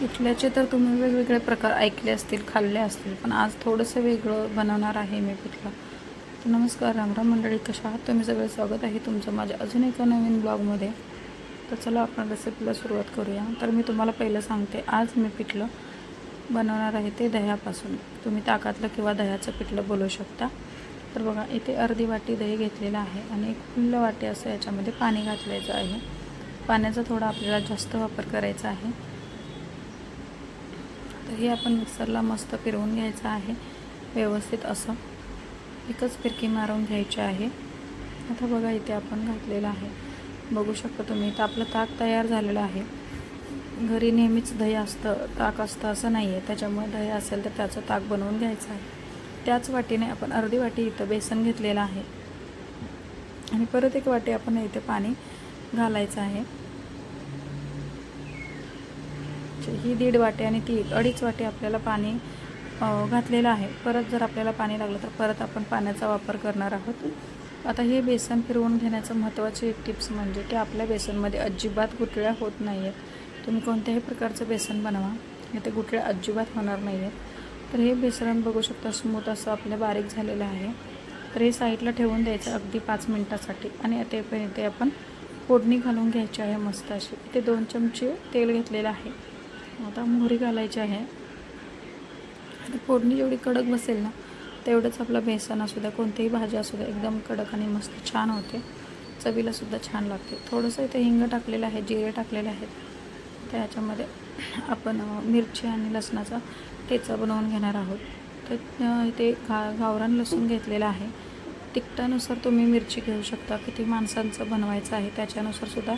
पिठल्याचे तर तुम्ही वेगवेगळे प्रकार ऐकले असतील खाल्ले असतील पण आज थोडंसं वेगळं बनवणार आहे मी पिठलं तर नमस्कार रामराम मंडळी कशा आहात? तुम्ही सगळे स्वागत आहे तुमचं माझ्या अजून एका नवीन ब्लॉगमध्ये. तर चला आपण रेसिपीला सुरुवात करूया. तर मी तुम्हाला पहिलं सांगते आज मी पिठलं बनवणार आहे ते दह्यापासून. तुम्ही ताकातलं किंवा दह्याचं पिठलं बोलू शकता. तर बघा इथे अर्धी वाटी दही घेतलेलं आहे आणि एक फुल्ल वाटी असं याच्यामध्ये पाणी घातल्याचं आहे. पाण्याचा थोडा आपल्याला जास्त वापर करायचा आहे. तर हे आपण मिक्सरला मस्त फिरवून घ्यायचं आहे. व्यवस्थित असं. एकच फिरकी मारून घ्यायची आहे. आता बघा इथे आपण घातलेलं आहे. बघू शकता तुम्ही इथं आपलं ताक तयार झालेलं आहे. घरी नेहमीच दही असतं ताक असतं असं नाही आहे त्याच्यामुळे दही असेल तर त्याचं ताक बनवून घ्यायचं आहे. त्याच वाटीने आपण अर्धी वाटी इथं बेसन घेतलेलं आहे. आणि परत एक वाटी आपण इथे पाणी घालायचं आहे. ही दीड वाटी आणि ती अडीच वाटी आपल्याला पाणी घातलेलं आहे. परत जर आपल्याला पाणी लागलं तर परत आपण पाण्याचा वापर करणार आहोत. आता हे बेसन फिरवून घेण्याचं महत्त्वाची एक टिप्स म्हणजे की आपल्या बेसनमध्ये अजिबात गुठळ्या होत नाही आहेत तुम्ही कोणत्याही प्रकारचं बेसन बनवा इथे गुठळ्या अजिबात होणार नाही आहेत तर हे बेसन बघू शकता स्मूथ असं आपलं बारीक झालेलं आहे. तर हे साईडला ठेवून द्यायचं अगदी पाच मिनटासाठी आणि ते पण इथे आपण फोडणी घालून घ्यायची आहे मस्त अशी. इथे दोन चमचे तेल घेतलेलं आहे. आता मोहरी घालायची आहे. आता फोडणी जेवढी कडक बसेल ना तेवढंच आपलं बेसन असू द्या कोणतीही भाजी असू द्या एकदम कडक आणि मस्त छान होते. चवीलासुद्धा छान लागते. थोडंसं इथे हिंग टाकलेलं आहे जिरे टाकलेले आहेत. त्याच्यामध्ये आपण मिरची आणि लसणाचा ठेचा बनवून घेणार आहोत. तर इथे घा गावरान लसूण घेतलेलं आहे. तिखटानुसार तुम्ही मिरची घेऊ शकता. किती माणसांचं बनवायचं आहे त्याच्यानुसार सुद्धा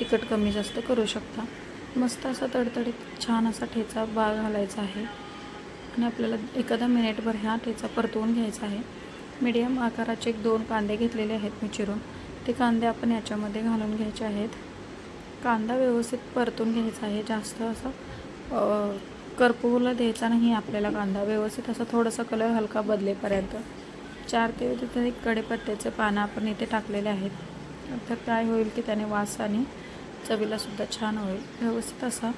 तिखट कमी जास्त करू शकता. मस्त असा तडतडीत छान असा ठेचा बा घालायचा आहे. आणि आपल्याला एखादा मिनिटभर ह्या ठेचा परतवून घ्यायचा आहे. मीडियम आकाराचे एक दोन कांदे घेतलेले आहेत मी चिरून. ते कांदे आपण याच्यामध्ये घालून घ्यायचे आहेत. कांदा व्यवस्थित परतून घ्यायचा आहे. जास्त असं करपूला द्यायचा नाही आपल्याला कांदा. व्यवस्थित असं थोडासा कलर हलका बदलेपर्यंत. चार ते तिथे एक कढीपत्त्याचे पानं आपण इथे टाकलेले आहेत. तर काय होईल की त्याने वास आणि चवीलासुद्धा छान होईल. व्यवस्थित असा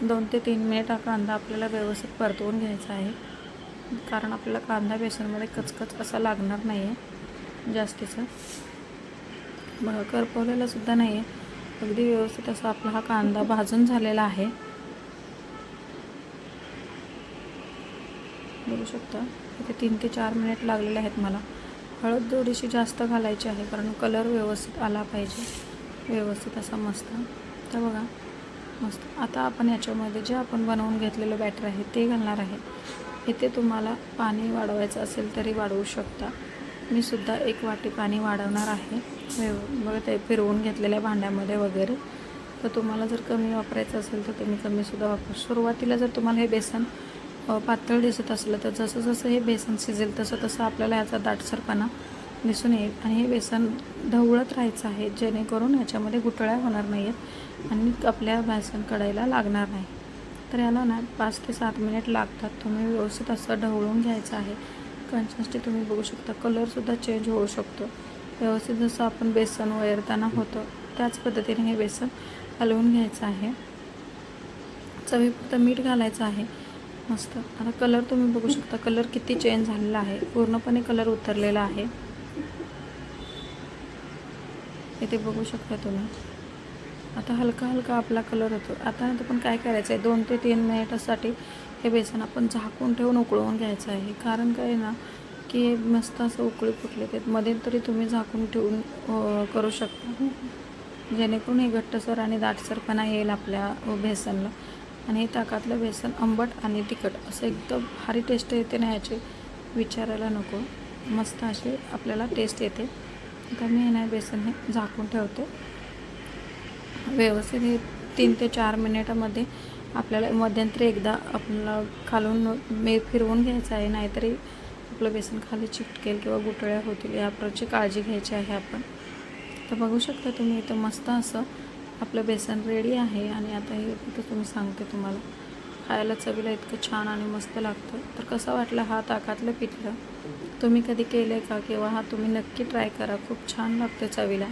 दोन ते तीन मिनिट हा कांदा आपल्याला व्यवस्थित परतवून घ्यायचा आहे. कारण आपल्याला कांदा बेसनमध्ये कचकच असा लागणार नाही आहे जास्तीचा. बघा करपवलेला सुद्धा नाही आहे अगदी व्यवस्थित असा आपला हा कांदा भाजून झालेला आहे. बघू शकता. इथे तीन ते चार मिनिट लागलेले आहेत मला. हळद थोडीशी जास्त घालायची आहे कारण कलर व्यवस्थित आला पाहिजे. व्यवस्थित असा मस्त. तर बघा मस्त. आता आपण याच्यामध्ये जे आपण बनवून घेतलेलं बॅटर आहे ते घालणार आहे. इथे तुम्हाला पाणी वाढवायचं असेल तरी वाढवू शकता. मी सुद्धा एक वाटी पाणी वाढवणार आहे. व्यव बघा ते फिरवून घेतलेल्या भांड्यामध्ये वगैरे. तर तुम्हाला जर कमी वापरायचं असेल तर तुम्ही कमीसुद्धा वापर. सुरुवातीला जर तुम्हाला हे बेसन पातळ दिसत असलं तर जसं जसं हे बेसन शिजेल तसं तसं आपल्याला ह्याचा दाटसरपणा दिसून येईल. आणि हे बेसन ढवळत राहायचं आहे. जेणेकरून ह्याच्यामध्ये गुठळ्या होणार नाही आहेत आणि आपल्या बेसन कढायला लागणार नाही. तर याला ना पाच ते सात मिनिट लागतात. तुम्ही व्यवस्थित असं ढवळून घ्यायचं आहे. कन्सिस्टन्सी तुम्ही बघू शकता. कलरसुद्धा चेंज होऊ शकतो. व्यवस्थित जसं आपण बेसन वैरताना होतं त्याच पद्धतीने हे बेसन हलवून घ्यायचं आहे. चवीपुरतं मीठ घालायचं आहे. मस्त. आता कलर तुम्ही बघू शकता. कलर किती चेंज झालेला आहे. पूर्णपणे कलर उतरलेला आहे. इथे बघू शकता तुम्ही. आता हलका हलका आपला कलर होतो आता नंतर पण काय करायचं आहे दोन ते तीन मिनिटासाठी हे बेसन आपण झाकून ठेवून उकळवून घ्यायचं आहे. कारण काय आहे ना की मस्त असं उकळी फुटले ते मध्ये तरी तुम्ही झाकून ठेवून करू शकता. जेणेकरून हे घट्टसर आणि दाटसरपणा येईल आपल्या बेसनला. आणि हे ताकातलं बेसन आंबट आणि तिखट असं एकदम भारी टेस्ट येते ना याची. विचारायला नको. मस्त असे आपल्याला टेस्ट येते. आता मी ना बेसन हे झाकून ठेवते. व्यवस्थित हे तीन ते चार मिनिटामध्ये आपल्याला मध्यंतरी एकदा आपल्याला खालून मे फिरवून घ्यायचं आहे नाहीतरी आपलं बेसन खाली चिटकेल किंवा गुटळ्या होतील या प्रकारची काळजी घ्यायची आहे आपण. तर बघू शकता तुम्ही इथं मस्त असं आपलं बेसन रेडी आहे आणि आता हे तुम्ही सांगते तुम्हाला. खायला चवीला इतकं छान आणि मस्त लागतं. तर कसं वाटलं हा ताकातलं पिठलं? तुम्ही कधी केलं आहे का? किंवा हा तुम्ही नक्की ट्राय करा. खूप छान लागतं चवीला.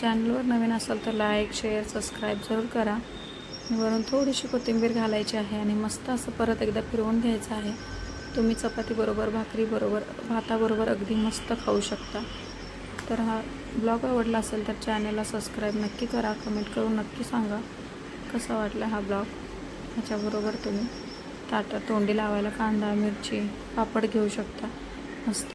चॅनलवर नवीन असाल तर लाईक शेअर सबस्क्राईब जरूर करा. वरून थोडीशी कोथिंबीर घालायची आहे आणि मस्त असं परत एकदा फिरवून घ्यायचं आहे. तुम्ही चपातीबरोबर भाकरीबरोबर भाताबरोबर अगदी मस्त खाऊ शकता. तर हा ब्लॉग आवडला असेल तर चॅनलला सबस्क्राईब नक्की करा. कमेंट करून नक्की सांगा. कसा वाटला हा ब्लॉग? ह्याच्याबरोबर तुम्ही ताटात तोंडी लावायला कांदा मिरची पापड घेऊ शकता. मस्त.